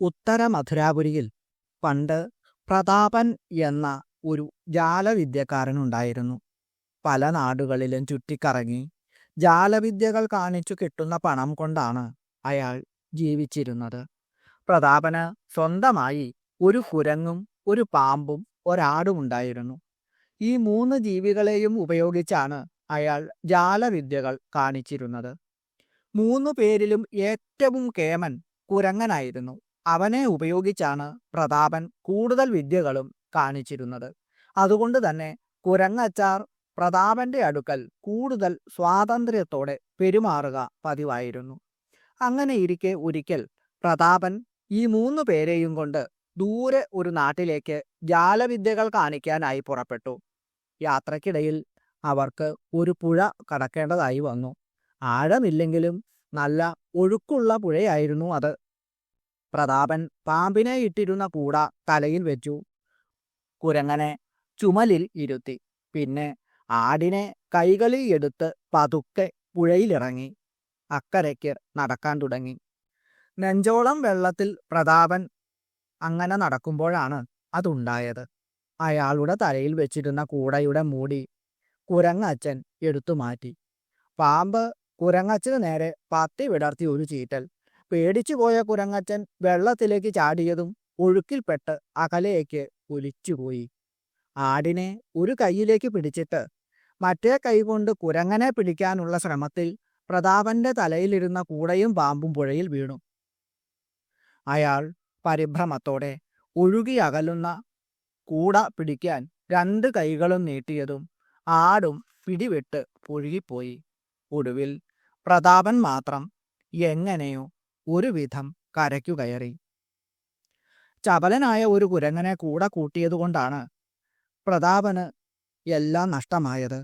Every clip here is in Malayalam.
ഉത്തര മധുരാപുരിയിൽ പണ്ട് പ്രതാപൻ എന്ന ഒരു ജാലവിദ്യക്കാരനുണ്ടായിരുന്നു. പല നാടുകളിലും ചുറ്റിക്കറങ്ങി ജാലവിദ്യകൾ കാണിച്ചു കിട്ടുന്ന പണം കൊണ്ടാണ് അയാൾ ജീവിച്ചിരുന്നത്. പ്രതാപന് സ്വന്തമായി ഒരു കുരങ്ങും ഒരു പാമ്പും ഒരാടും ഉണ്ടായിരുന്നു. ഈ മൂന്ന് ജീവികളെയും ഉപയോഗിച്ചാണ് അയാൾ ജാലവിദ്യകൾ കാണിച്ചിരുന്നത്. മൂന്നു പേരിലും ഏറ്റവും കേമൻ കുരങ്ങനായിരുന്നു. അവനെ ഉപയോഗിച്ചാണ് പ്രതാപൻ കൂടുതൽ വിദ്യകളും കാണിച്ചിരുന്നത്. അതുകൊണ്ട് തന്നെ കുരങ്ങച്ചാർ പ്രതാപന്റെ അടുക്കൽ കൂടുതൽ സ്വാതന്ത്ര്യത്തോടെ പെരുമാറുക പതിവായിരുന്നു. അങ്ങനെ ഇരിക്കെ ഒരിക്കൽ പ്രതാപൻ ഈ മൂന്ന് പേരെയും കൊണ്ട് ദൂരെ ഒരു നാട്ടിലേക്ക് ജാലവിദ്യകൾ കാണിക്കാനായി പുറപ്പെട്ടു. യാത്രക്കിടയിൽ അവർക്ക് ഒരു പുഴ കടക്കേണ്ടതായി വന്നു. ആഴമില്ലെങ്കിലും നല്ല ഒഴുക്കുള്ള പുഴയായിരുന്നു അത്. പ്രതാപൻ പാമ്പിനെ ഇട്ടിരുന്ന കൂട തലയിൽ വെച്ചു. കുരങ്ങനെ ചുമലിൽ ഇരുത്തി. പിന്നെ ആടിനെ കൈകളിൽ എടുത്ത് പതുക്കെ പുഴയിലിറങ്ങി. അക്കരയ്ക്ക് നടക്കാൻ തുടങ്ങി. നെഞ്ചോളം വെള്ളത്തിൽ പ്രതാപൻ അങ്ങനെ നടക്കുമ്പോഴാണ് അതുണ്ടായത്. അയാളുടെ തലയിൽ വെച്ചിരുന്ന കൂടയുടെ മൂടി കുരങ്ങച്ചൻ എടുത്തു മാറ്റി പാമ്പ് കുരങ്ങച്ചന് നേരെ പത്തി വിടർത്തി ഒരു ചീറ്റൽ. പേടിച്ചു പോയ കുരങ്ങച്ചൻ വെള്ളത്തിലേക്ക് ചാടിയതും ഒഴുക്കിൽപ്പെട്ട് അകലേക്ക് ഒലിച്ചുപോയി ആടിനെ ഒരു കൈയിലേക്ക് പിടിച്ചിട്ട് മറ്റേ കൈകൊണ്ട് കുരങ്ങനെ പിടിക്കാനുള്ള ശ്രമത്തിൽ പ്രതാപന്റെ തലയിലിരുന്ന കൂടയും പാമ്പും പുഴയിൽ വീണു. അയാൾ പരിഭ്രമത്തോടെ ഒഴുകി അകലുന്ന കൂട പിടിക്കാൻ രണ്ട് കൈകളും നീട്ടിയതും ആടും പിടിവിട്ട് പുഴുകിപ്പോയി. ഒടുവിൽ പ്രതാപൻ മാത്രം എങ്ങനെയോ ഒരു കരയ്ക്കുകയറി കരയ്ക്കു കയറി. ചപലനായ ഒരു കുരങ്ങനെ കൂടെ കൂട്ടിയതുകൊണ്ടാണ് പ്രതാപന് എല്ലാം നഷ്ടമായത്.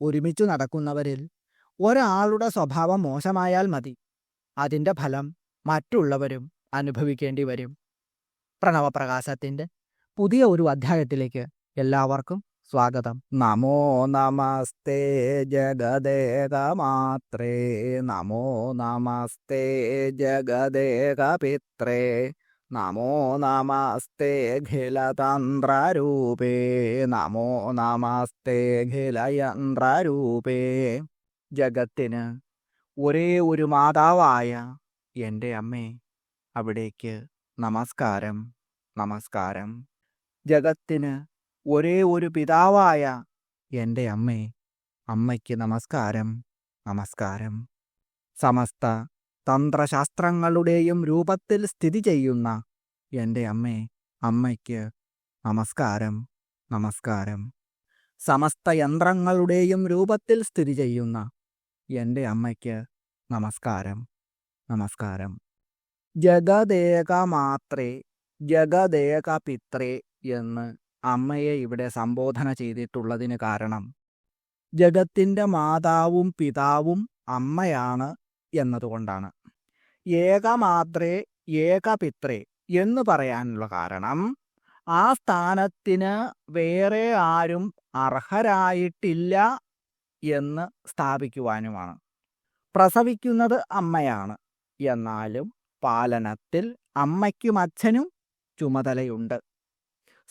ഒരുമിച്ചു നടക്കുന്നവരിൽ ഒരാളുടെ സ്വഭാവം മോശമായാൽ മതി. അതിന്റെ ഫലം മറ്റുള്ളവരും അനുഭവിക്കേണ്ടി വരും. പ്രണവപ്രകാശത്തിന്റെ പുതിയ ഒരു അധ്യായത്തിലേക്ക് എല്ലാവർക്കും സ്വാഗതം. നമോ നമസ്തേ ജഗദേകമാത്രേ നമോ നമസ്തേ ജഗദേകപിത്രേ നമോ നമസ്തേ ഖിലതന്ത്രരൂപേ. നമോ നമസ്തേ ഖിലയന്ത്രരൂപേ. ജഗത്തിന് ഒരേ ഒരു മാതാവായ എന്റെ അമ്മേ അവിടേക്ക് നമസ്കാരം നമസ്കാരം. ജഗത്തിന് ഒരേ ഒരു പിതാവായ എന്റെ അമ്മേ അമ്മയ്ക്ക് നമസ്കാരം നമസ്കാരം. സമസ്ത തന്ത്രശാസ്ത്രങ്ങളുടെയും രൂപത്തിൽ സ്ഥിതി ചെയ്യുന്ന എന്റെ അമ്മേ അമ്മയ്ക്ക് നമസ്കാരം നമസ്കാരം. സമസ്ത യന്ത്രങ്ങളുടെയും രൂപത്തിൽ സ്ഥിതി ചെയ്യുന്ന എന്റെ അമ്മയ്ക്ക് നമസ്കാരം നമസ്കാരം. ജഗദേക മാത്രേ ജഗദേക പിത്രേ എന്ന് അമ്മയെ ഇവിടെ സംബോധന ചെയ്തിട്ടുള്ളതിന് കാരണം ജഗത്തിന്റെ മാതാവും പിതാവും അമ്മയാണ് എന്നതുകൊണ്ടാണ്. ഏകമാത്രേ ഏകപിത്രേ എന്ന് പറയാനുള്ള കാരണം ആ സ്ഥാനത്തിന് വേറെ ആരും അർഹരായിട്ടില്ല എന്ന് സ്ഥാപിക്കുവാനുമാണ്. പ്രസവിക്കുന്നത് അമ്മയാണ്. എന്നാലും പാലനത്തിൽ അമ്മയ്ക്കും അച്ഛനും ചുമതലയുണ്ട്.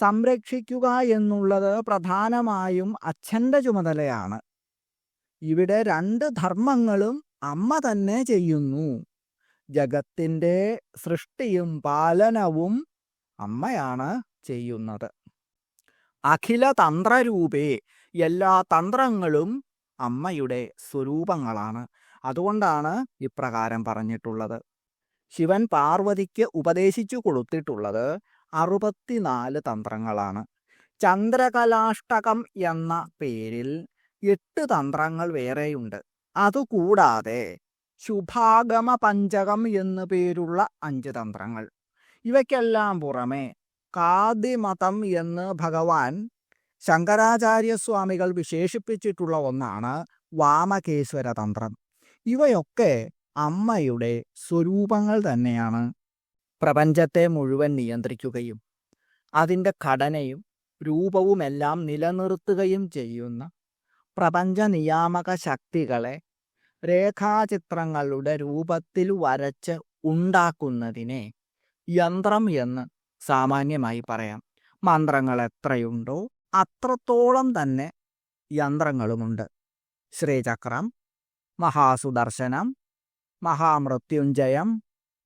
സംരക്ഷിക്കുക എന്നുള്ളത് പ്രധാനമായും അച്ഛന്റെ ചുമതലയാണ്. ഇവിടെ രണ്ട് ധർമ്മങ്ങളും അമ്മ തന്നെ ചെയ്യുന്നു. ജഗത്തിന്റെ സൃഷ്ടിയും പാലനവും അമ്മയാണ് ചെയ്യുന്നത്. അഖില തന്ത്രരൂപേ എല്ലാ തന്ത്രങ്ങളും അമ്മയുടെ സ്വരൂപങ്ങളാണ്. അതുകൊണ്ടാണ് ഇപ്രകാരം പറഞ്ഞിട്ടുള്ളത്. ശിവൻ പാർവതിക്ക് ഉപദേശിച്ചു കൊടുത്തിട്ടുള്ളത് അറുപത്തിനാല് തന്ത്രങ്ങളാണ്. ചന്ദ്രകലാഷ്ടകം എന്ന പേരിൽ എട്ട് തന്ത്രങ്ങൾ വേറെയുണ്ട്. അതുകൂടാതെ ശുഭാഗമ പഞ്ചകം എന്നു പേരുള്ള അഞ്ച് തന്ത്രങ്ങൾ. ഇവയ്ക്കെല്ലാം പുറമെ കാതിമതം എന്ന് ഭഗവാൻ ശങ്കരാചാര്യസ്വാമികൾ വിശേഷിപ്പിച്ചിട്ടുള്ള ഒന്നാണ് വാമകേശ്വര തന്ത്രം ഇവയൊക്കെ അമ്മയുടെ സ്വരൂപങ്ങൾ തന്നെയാണ്. പ്രപഞ്ചത്തെ മുഴുവൻ നിയന്ത്രിക്കുകയും അതിന്റെ ഘടനയും രൂപവുമെല്ലാം നിലനിർത്തുകയും ചെയ്യുന്ന പ്രപഞ്ച നിയാമക ശക്തികളെ രേഖാചിത്രങ്ങളുടെ രൂപത്തിൽ വരച്ച് ഉണ്ടാക്കുന്നതിനെ യന്ത്രം എന്ന് സാമാന്യമായി പറയാം. മന്ത്രങ്ങൾ എത്രയുണ്ടോ അത്രത്തോളം തന്നെ യന്ത്രങ്ങളുമുണ്ട്. ശ്രീചക്രം മഹാസുദർശനം മഹാമൃത്യുഞ്ജയം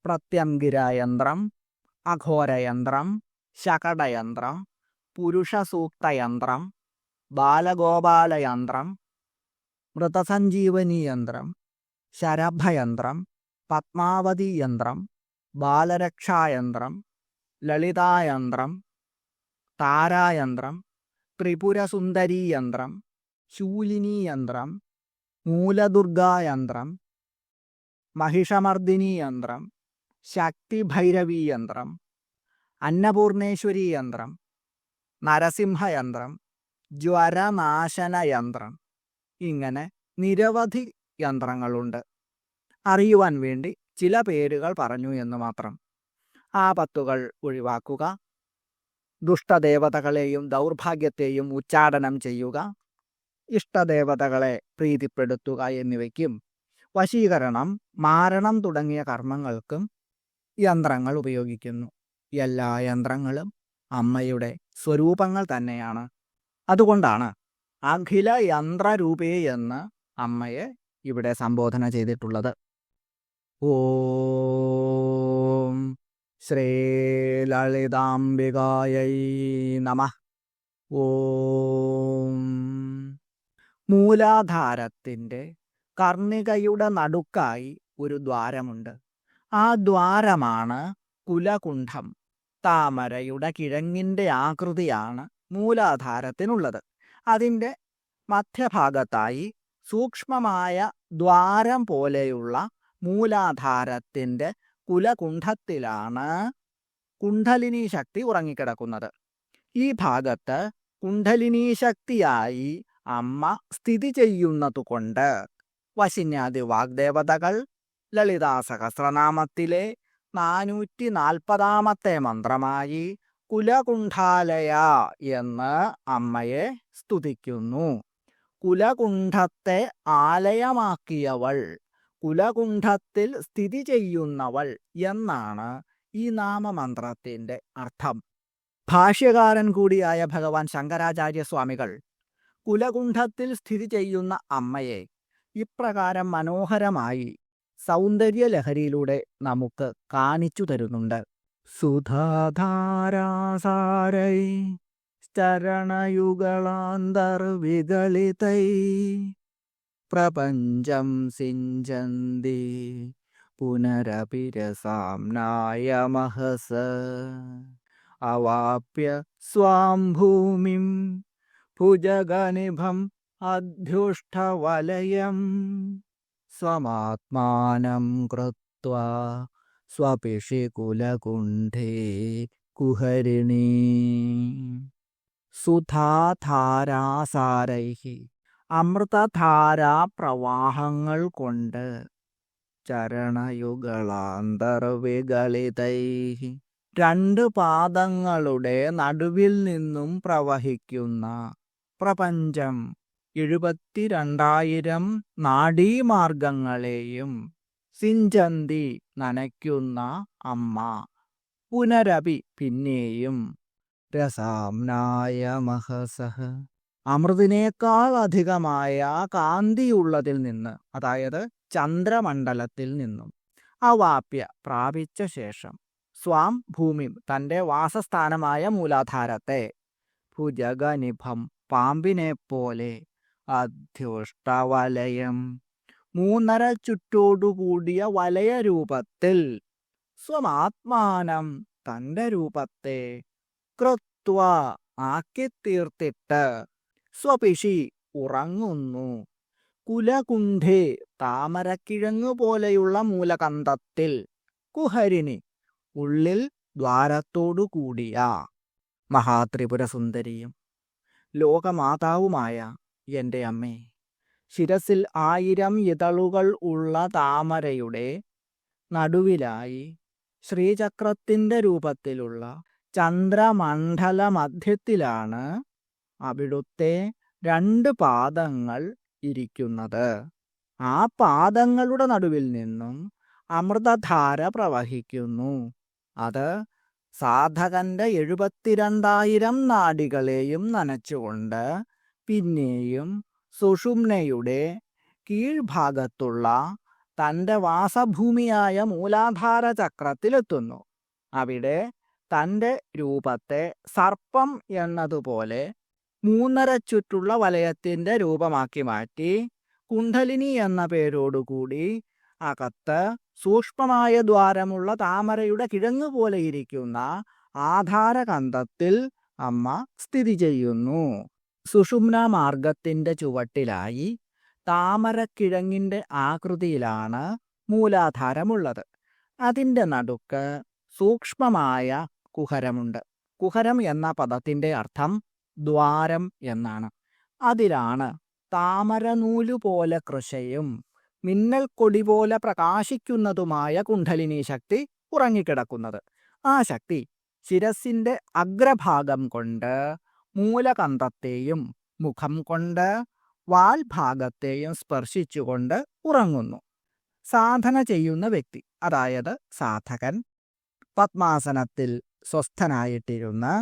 പ്രത്യംഗിരയന്ത്രം അഘോരയന്ത്രം ശകടയന്ത്രം പുരുഷസൂക്തയന്ത്രം ബാലഗോപാലയന്ത്രം മൃതസഞ്ജീവനി യന്ത്രം ശരഭയന്ത്രം പത്മാവതി യന്ത്രം ബാലരക്ഷായന്ത്രം ലളിതായന്ത്രം താരായന്ത്രം ത്രിപുരസുന്ദരീയന്ത്രം ശൂലിനീയന്ത്രം മൂലദുർഗായന്ത്രം മഹിഷമർദിനീയന്ത്രം ശക്തിഭൈരവീയന്ത്രം അന്നപൂർണേശ്വരീയന്ത്രം നരസിംഹയന്ത്രം ജ്വരനാശനയന്ത്രം ഇങ്ങനെ നിരവധി യന്ത്രങ്ങളുണ്ട്. അറിയുവാൻ വേണ്ടി ചില പേരുകൾ പറഞ്ഞു എന്ന് മാത്രം. ആപത്തുകൾ ഒഴിവാക്കുക ദുഷ്ടദേവതകളെയും ദൗർഭാഗ്യത്തെയും ഉച്ചാടനം ചെയ്യുക ഇഷ്ടദേവതകളെ പ്രീതിപ്പെടുത്തുക എന്നിവയ്ക്കും വശീകരണം മാരണം തുടങ്ങിയ കർമ്മങ്ങൾക്കും യന്ത്രങ്ങൾ ഉപയോഗിക്കുന്നു. എല്ലാ യന്ത്രങ്ങളും അമ്മയുടെ സ്വരൂപങ്ങൾ തന്നെയാണ്. അതുകൊണ്ടാണ് അഖില യന്ത്രരൂപേ എന്ന് അമ്മയെ ഇവിടെ സംബോധന ചെയ്തിട്ടുള്ളത്. ഓം ശ്രീലളിതാംബികായൈ നമ. ഓം മൂലാധാരത്തിന്റെ കർണികയുടെ നടുക്കായി ഒരു ദ്വാരമുണ്ട്. ആ ദ്വാരമാണ് കുലകുണ്ഠം. താമരയുടെ കിഴങ്ങിന്റെ ആകൃതിയാണ് മൂലാധാരത്തിനുള്ളത്. അതിന്റെ മധ്യഭാഗത്തായി സൂക്ഷ്മമായ ദ്വാരം പോലെയുള്ള മൂലാധാരത്തിന്റെ കുലകുണ്ഠത്തിലാണ് കുണ്ഠലിനി ശക്തി ഉറങ്ങിക്കിടക്കുന്നത്. ഈ ഭാഗത്ത് കുണ്ഠലിനി ശക്തിയായി അമ്മ സ്ഥിതി ചെയ്യുന്നതുകൊണ്ട് വശിന്യാദി വാഗ്ദേവതകൾ ലളിതാ സഹസ്രനാമത്തിലെ നാനൂറ്റി നാൽപ്പതാമത്തെ മന്ത്രമായി കുലകുണ്ഠാലയ എന്ന് അമ്മയെ സ്തുതിക്കുന്നു. കുലകുണ്ഠത്തെ ആലയമാക്കിയവൾ കുലകുണ്ഠത്തിൽ സ്ഥിതി ചെയ്യുന്നവൾ എന്നാണ് ഈ നാമമന്ത്രത്തിന്റെ അർത്ഥം. ഭാഷ്യകാരൻ കൂടിയായ ഭഗവാൻ ശങ്കരാചാര്യ സ്വാമികൾ കുലകുണ്ഠത്തിൽ സ്ഥിതി ചെയ്യുന്ന അമ്മയെ ഇപ്രകാരം മനോഹരമായി സൗന്ദര്യലഹരിയിലൂടെ നമുക്ക് കാണിച്ചു തരുന്നുണ്ട്. സുധാധാരാസാരൈ ചരണയുഗളാന്തർവികളിതൈ പ്രപഞ്ചം സിഞ്ചന്തി പുനരപിരസാംനായമഹസ അവാപ്യ സ്വാം ഭൂമിം ഭുജഗനിഭം അധ്യുഷ്ടവലയം സ്വമാത്മാനം കൃത്വാ സ്വപിഷികുലകുണ്ഠേ കുഹരിണീ. സുധാധാരാസാരൈ അമൃതധാരാ പ്രവാഹങ്ങൾ കൊണ്ട് ചരണയുഗളാന്തർവികളിതൈ രണ്ട് പാദങ്ങളുടെ നടുവിൽ നിന്നും പ്രവഹിക്കുന്ന പ്രപഞ്ചം എഴുപത്തിരണ്ടായിരം നാഡീമാർഗങ്ങളെയും സിഞ്ചന്തി നനയ്ക്കുന്ന അമ്മ. പുനരപി പിന്നെയും. രസാംനായ മഹസഹ. അമൃതിനേക്കാൾ അധികമായ കാന്തിയുള്ളതിൽ നിന്ന് അതായത് ചന്ദ്രമണ്ഡലത്തിൽ നിന്നും അവാപ്യ പ്രാപിച്ച ശേഷം സ്വാം ഭൂമി തന്റെ വാസസ്ഥാനമായ മൂലാധാരത്തെ ഭുജഗനിഭം പാമ്പിനെ പോലെ അധ്യുഷ്ടവലയം മൂന്നര ചുറ്റോടുകൂടിയ വലയ രൂപത്തിൽ സ്വമാത്മാനം തന്റെ രൂപത്തെ കൃത്വ ആക്കിത്തീർത്തിട്ട് സ്വപിഷി ഉറങ്ങുന്നു. കുലകുണ്ഠേ താമരക്കിഴങ്ങു പോലെയുള്ള മൂലകന്ധത്തിൽ കുഹരിനി ഉള്ളിൽ ദ്വാരത്തോടു കൂടിയ മഹാത്രിപുര സുന്ദരിയും ലോകമാതാവുമായ എന്റെ അമ്മേ ശിരസിൽ ആയിരം ഇതളുകൾ ഉള്ള താമരയുടെ നടുവിലായി ശ്രീചക്രത്തിന്റെ രൂപത്തിലുള്ള ചന്ദ്രമണ്ഡല മധ്യത്തിലാണ് അവിടുത്തെ രണ്ട് പാദങ്ങൾ ഇരിക്കുന്നത്. ആ പാദങ്ങളുടെ നടുവിൽ നിന്നും അമൃതധാര പ്രവഹിക്കുന്നു. അത് സാധകന്റെ എഴുപത്തിരണ്ടായിരം നാടികളെയും നനച്ചുകൊണ്ട് പിന്നെയും സുഷുമ്നയുടെ കീഴ്ഭാഗത്തുള്ള തന്റെ വാസഭൂമിയായ മൂലാധാര ചക്രത്തിലെത്തുന്നു അവിടെ തന്റെ രൂപത്തെ സർപ്പം എന്നതുപോലെ മൂന്നര ചുറ്റുള്ള വലയത്തിന്റെ രൂപമാക്കി മാറ്റി കുണ്ഡലിനി എന്ന പേരോടുകൂടി അകത്ത് സൂക്ഷ്മമായ ദ്വാരമുള്ള താമരയുടെ കിഴങ്ങ് പോലെ ഇരിക്കുന്ന ആധാരകന്ധത്തിൽ അമ്മ സ്ഥിതി ചെയ്യുന്നു. സുഷുമ്ന മാർഗത്തിന്റെ ചുവട്ടിലായി താമരക്കിഴങ്ങിന്റെ ആകൃതിയിലാണ് മൂലാധാരമുള്ളത്. അതിന്റെ നടുക്ക് സൂക്ഷ്മമായ കുഹരമുണ്ട്. കുഹരം എന്ന പദത്തിന്റെ അർത്ഥം ദ്വാരം എന്നാണ്. അതിലാണ് താമരനൂലു പോലെ കൃഷയും മിന്നൽ കൊടി പോലെ പ്രകാശിക്കുന്നതുമായ കുണ്ഠലിനി ശക്തി ഉറങ്ങിക്കിടക്കുന്നത്. ആ ശക്തി ശിരസിന്റെ അഗ്രഭാഗം കൊണ്ട് മൂലകന്ധത്തെയും മുഖം കൊണ്ട് വാൽഭാഗത്തെയും സ്പർശിച്ചുകൊണ്ട് ഉറങ്ങുന്നു. സാധന ചെയ്യുന്ന വ്യക്തി അതായത് സാധകൻ പത്മാസനത്തിൽ സ്വസ്ഥനായിട്ടിരുന്ന്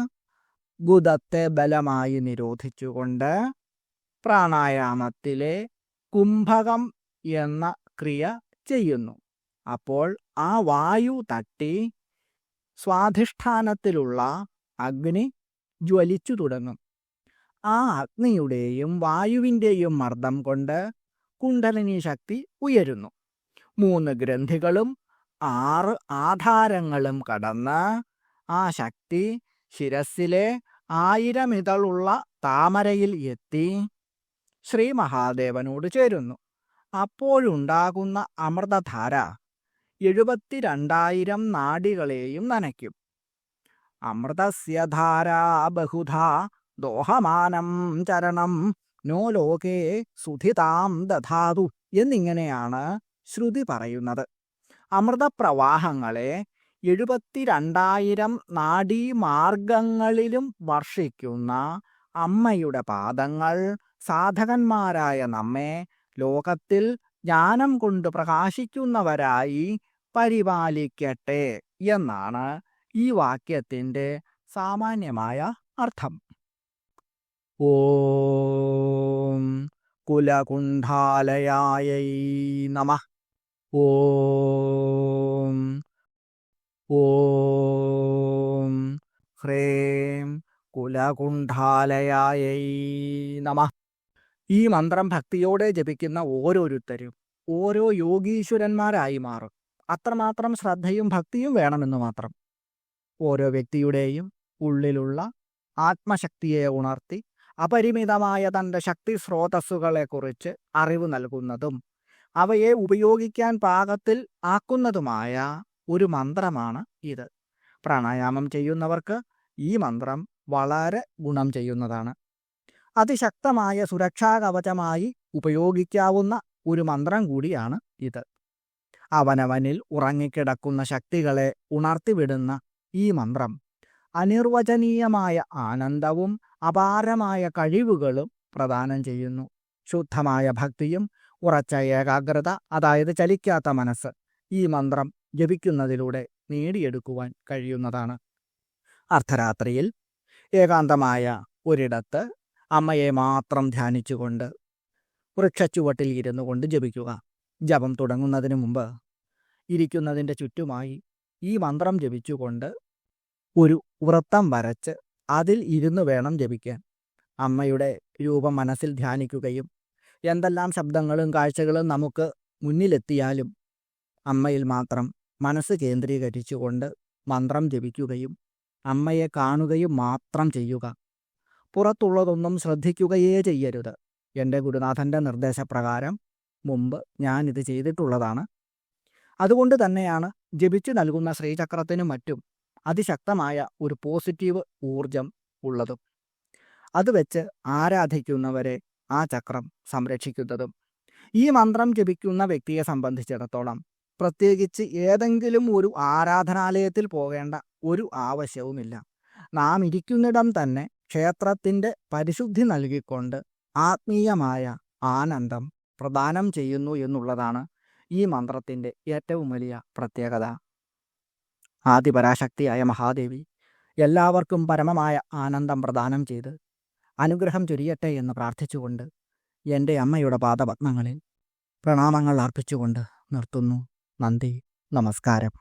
ഗുദത്തെ ബലമായി നിരോധിച്ചുകൊണ്ട് പ്രാണായാമത്തിലെ കുംഭകം എന്ന ക്രിയ ചെയ്യുന്നു. അപ്പോൾ ആ വായു തട്ടി സ്വാധിഷ്ഠാനത്തിലുള്ള അഗ്നി ജ്വലിച്ചു തുടങ്ങും. ആ അഗ്നിയുടെയും വായുവിന്റെയും മർദ്ദം കൊണ്ട് കുണ്ടലിനി ശക്തി ഉയരുന്നു. മൂന്ന് ഗ്രന്ഥികളും ആറ് ആധാരങ്ങളും കടന്ന് ആ ശക്തി ശിരസിലെ ആയിരം ഇതളുള്ള താമരയിൽ എത്തി ശ്രീ മഹാദേവനോട് ചേരുന്നു. അപ്പോഴുണ്ടാകുന്ന അമൃതധാര എഴുപത്തിരണ്ടായിരം നാടികളെയും നനയ്ക്കും. അമൃതസ്യധാരാ ബഹുധാ ദോഹമാനം ചരണം. നോ ലോകേ സുധിതാം ദധാതു എന്നിങ്ങനെയാണ് ശ്രുതി പറയുന്നത്. അമൃതപ്രവാഹങ്ങളെ എഴുപത്തിരണ്ടായിരം നാഡീമാർഗങ്ങളിലും വർഷിക്കുന്ന അമ്മയുടെ പാദങ്ങൾ സാധകന്മാരായ നമ്മെ ലോകത്തിൽ ജ്ഞാനം കൊണ്ട് പ്രകാശിക്കുന്നവരായി പരിപാലിക്കട്ടെ എന്നാണ് ഈ വാക്യത്തിന്റെ സാമാന്യമായ അർത്ഥം. ഓം കുലകുണ്ഠാലയായ നമ. ഓം ഓം ഹ്രേം കുലകുണ്ഠാലയായ നമ. ഈ മന്ത്രം ഭക്തിയോടെ ജപിക്കുന്ന ഓരോരുത്തരും ഓരോ യോഗീശ്വരന്മാരായി മാറും. അത്രമാത്രം ശ്രദ്ധയും ഭക്തിയും വേണമെന്ന് മാത്രം. ഓരോ വ്യക്തിയുടെയും ഉള്ളിലുള്ള ആത്മശക്തിയെ ഉണർത്തി അപരിമിതമായ തന്റെ ശക്തി സ്രോതസ്സുകളെക്കുറിച്ച് അറിവ് നൽകുന്നതും അവയെ ഉപയോഗിക്കാൻ പാകത്തിൽ ആക്കുന്നതുമായ ഒരു മന്ത്രമാണ് ഇത്. പ്രാണായാമം ചെയ്യുന്നവർക്ക് ഈ മന്ത്രം വളരെ ഗുണം ചെയ്യുന്നതാണ്. അതിശക്തമായ സുരക്ഷാ കവചമായി ഉപയോഗിക്കാവുന്ന ഒരു മന്ത്രം കൂടിയാണ് ഇത്. അവനവനിൽ ഉറങ്ങിക്കിടക്കുന്ന ശക്തികളെ ഉണർത്തിവിടുന്ന ഈ മന്ത്രം. അനിർവചനീയമായ ആനന്ദവും അപാരമായ കഴിവുകളും പ്രദാനം ചെയ്യുന്നു. ശുദ്ധമായ ഭക്തിയും ഉറച്ച ഏകാഗ്രത അതായത് ചലിക്കാത്ത മനസ്സ് ഈ മന്ത്രം ജപിക്കുന്നതിലൂടെ നേടിയെടുക്കുവാൻ കഴിയുന്നതാണ്. അർദ്ധരാത്രിയിൽ ഏകാന്തമായ ഒരിടത്ത് അമ്മയെ മാത്രം ധ്യാനിച്ചുകൊണ്ട് വൃക്ഷച്ചുവട്ടിൽ ഇരുന്നു കൊണ്ട് ജപിക്കുക. ജപം തുടങ്ങുന്നതിന് മുമ്പ് ഇരിക്കുന്നതിന്റെ ചുറ്റുമായി ഈ മന്ത്രം ജപിച്ചുകൊണ്ട് ഒരു വൃത്തം വരച്ച് അതിൽ ഇരുന്ന് വേണം ജപിക്കാൻ. അമ്മയുടെ രൂപം മനസ്സിൽ ധ്യാനിക്കുകയും എന്തെല്ലാം ശബ്ദങ്ങളും കാഴ്ചകളും നമുക്ക് മുന്നിലെത്തിയാലും അമ്മയിൽ മാത്രം മനസ്സ് കേന്ദ്രീകരിച്ചുകൊണ്ട് മന്ത്രം ജപിക്കുകയും അമ്മയെ കാണുകയും മാത്രം ചെയ്യുക. പുറത്തുള്ളതൊന്നും ശ്രദ്ധിക്കുകയേ ചെയ്യരുത്. എന്റെ ഗുരുനാഥന്റെ നിർദ്ദേശപ്രകാരം മുമ്പ് ഞാനിത് ചെയ്തിട്ടുള്ളതാണ്. അതുകൊണ്ട് തന്നെയാണ് ജപിച്ചു നൽകുന്ന ശ്രീചക്രത്തിനും മറ്റും അതിശക്തമായ ഒരു പോസിറ്റീവ് ഊർജം ഉള്ളതും. അത് വെച്ച് ആരാധിക്കുന്നവരെ ആ ചക്രം സംരക്ഷിക്കുന്നതും. ഈ മന്ത്രം ജപിക്കുന്ന വ്യക്തിയെ സംബന്ധിച്ചിടത്തോളം പ്രത്യേകിച്ച് ഏതെങ്കിലും ഒരു ആരാധനാലയത്തിൽ പോകേണ്ട ഒരു ആവശ്യവുമില്ല. നാം ഇരിക്കുന്നിടം തന്നെ ക്ഷേത്രത്തിന്റെ പരിശുദ്ധി നൽകിക്കൊണ്ട് ആത്മീയമായ ആനന്ദം പ്രദാനം ചെയ്യുന്നു എന്നുള്ളതാണ് ഈ മന്ത്രത്തിന്റെ ഏറ്റവും വലിയ പ്രത്യേകത. ആദിപരാശക്തിയായ മഹാദേവി എല്ലാവർക്കും പരമമായ ആനന്ദം പ്രദാനം ചെയ്ത് അനുഗ്രഹം ചൊരിയട്ടെ എന്ന് പ്രാർത്ഥിച്ചുകൊണ്ട് എന്റെ അമ്മയുടെ പാദപത്മങ്ങളിൽ പ്രണാമങ്ങൾ അർപ്പിച്ചുകൊണ്ട് നിർത്തുന്നു. നന്ദി. നമസ്കാരം.